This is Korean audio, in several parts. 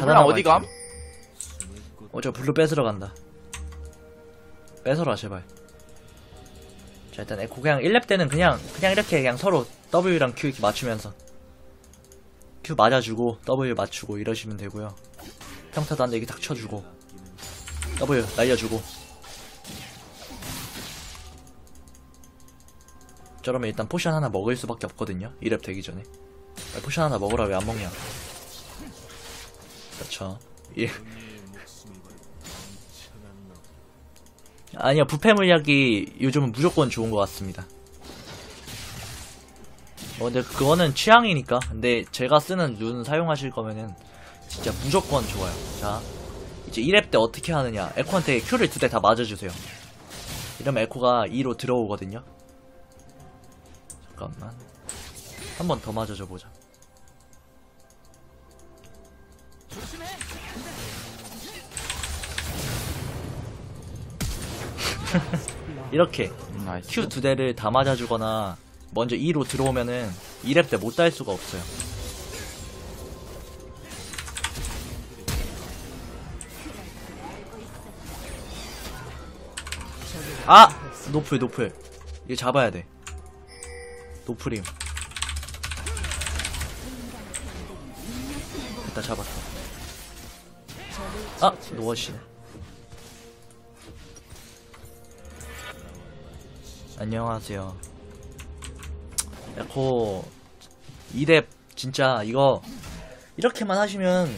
블루랑 어디 감? 어, 저 블루 뺏으러 간다. 뺏어라, 제발. 자, 일단 에코 그냥 1렙 때는 그냥, 그냥 이렇게 그냥 서로 W랑 Q 이렇게 맞추면서. Q 맞아주고, W 맞추고 이러시면 되고요. 평타도 한대 이렇게 딱 쳐주고. W 날려주고. 저러면 일단 포션 하나 먹을 수밖에 없거든요. 1렙 되기 전에. 아, 포션 하나 먹으라 왜 안 먹냐. 그렇죠. 예. 아니요, 부패 물약이 요즘은 무조건 좋은 것 같습니다. 뭐, 근데 그거는 취향이니까. 근데 제가 쓰는 룬 사용하실 거면은 진짜 무조건 좋아요. 자, 이제 1렙 때 어떻게 하느냐. 에코한테 Q를 두 대 다 맞아주세요. 이러면 에코가 2로 들어오거든요. 잠깐만. 한 번 더 맞아줘 보자. 이렇게 나이스. Q 두 대를 다 맞아주거나 먼저 2로 들어오면은 2렙 때 못 딸 수가 없어요. 아! 노플 노플 이거 잡아야 돼 노플임 됐다 잡았다 아! 노워시네 안녕하세요. 에코 2렙 진짜 이거 이렇게만 하시면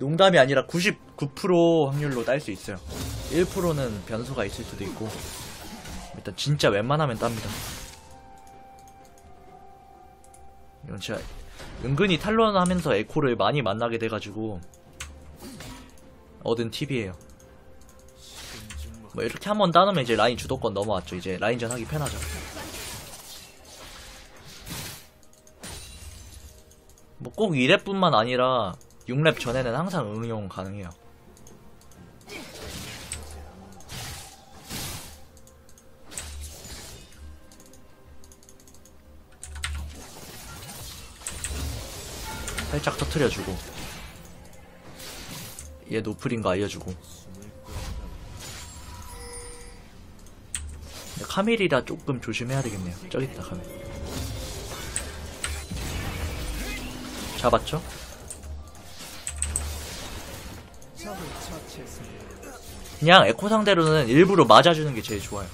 농담이 아니라 99% 확률로 딸 수 있어요. 1%는 변수가 있을 수도 있고 일단 진짜 웬만하면 땁니다. 이건 진짜 은근히 탈론 하면서 에코를 많이 만나게 돼가지고 얻은 팁이에요. 뭐 이렇게 한 번 따놓으면 이제 라인 주도권 넘어왔죠. 이제 라인전 하기 편하죠. 뭐 꼭 2렙뿐만 아니라 6렙 전에는 항상 응용 가능해요. 살짝 터트려주고 얘 노플인 거 알려주고 카밀이라 조금 조심해야 되겠네요. 저기 있다, 카밀. 잡았죠? 그냥 에코 상대로는 일부러 맞아주는 게 제일 좋아요.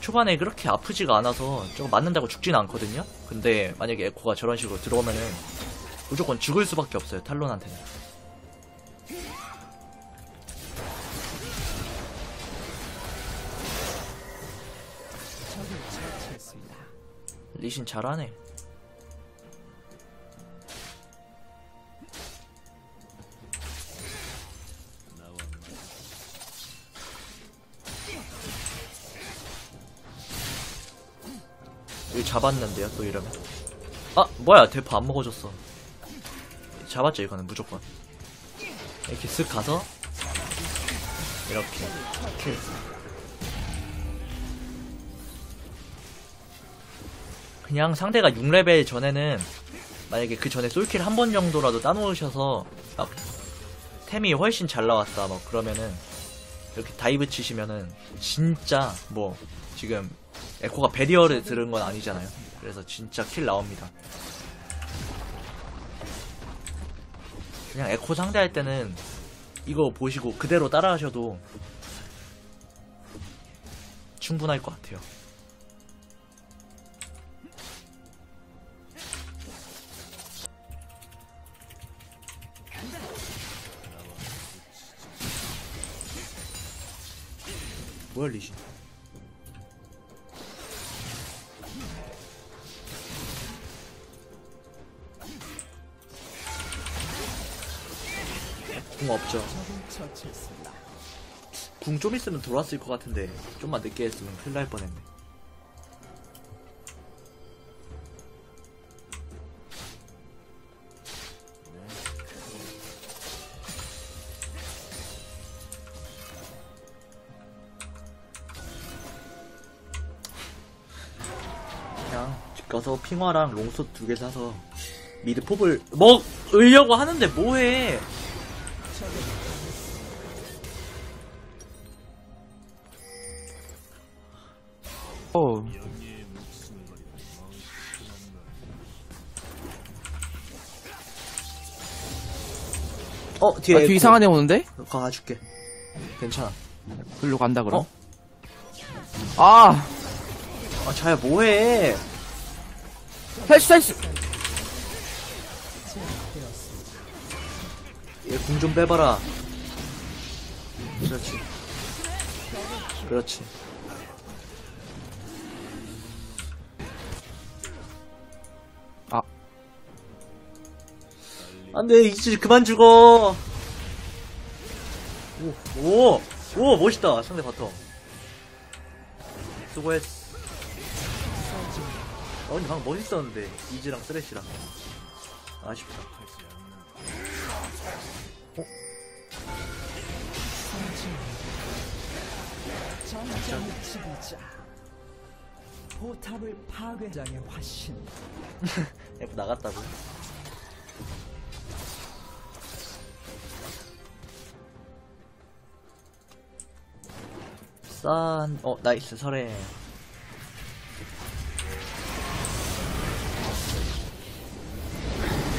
초반에 그렇게 아프지가 않아서 저거 맞는다고 죽진 않거든요? 근데 만약에 에코가 저런 식으로 들어오면은 무조건 죽을 수밖에 없어요, 탈론한테는. 리신 잘하네. 여기 잡았는데요, 또 이러면. 아, 뭐야, 대포 안 먹어줬어. 잡았죠, 이거는 무조건. 이렇게 쓱 가서, 이렇게, 킬. 그냥 상대가 6레벨 전에는 만약에 그 전에 솔킬 한 번 정도라도 따놓으셔서 막 템이 훨씬 잘 나왔다 뭐 그러면은 이렇게 다이브 치시면은 진짜 뭐 지금 에코가 베리어를 들은 건 아니잖아요. 그래서 진짜 킬 나옵니다. 그냥 에코 상대할 때는 이거 보시고 그대로 따라 하셔도 충분할 것 같아요 뭐야 리신 궁 없죠? 궁 좀 있으면 돌았을 것 같은데 좀만 늦게 했으면 큰일 날 뻔했네 가서 핑화랑 롱숏 두 개 사서 미드 pop을 먹 을려고 하는데 뭐해? 어. 어 뒤에 아, 뒤 에코. 이상한 애 오는데? 가줄게. 괜찮아. 글로 간다 그럼. 어? 아, 아 자야 뭐해? 헬스 헬스. 얘궁 좀 빼봐라. 그렇지. 그렇지. 아, 안돼 이제 그만 죽어. 오, 오, 오 멋있다 상대 바텀. 수고했어. 어 근데 방금 멋있었는데 이즈랑 쓰레쉬랑 아쉽다. 지기자 포탑을 파괴장의 화신 F 나갔다고. 싼, 어, 나이스, 설에.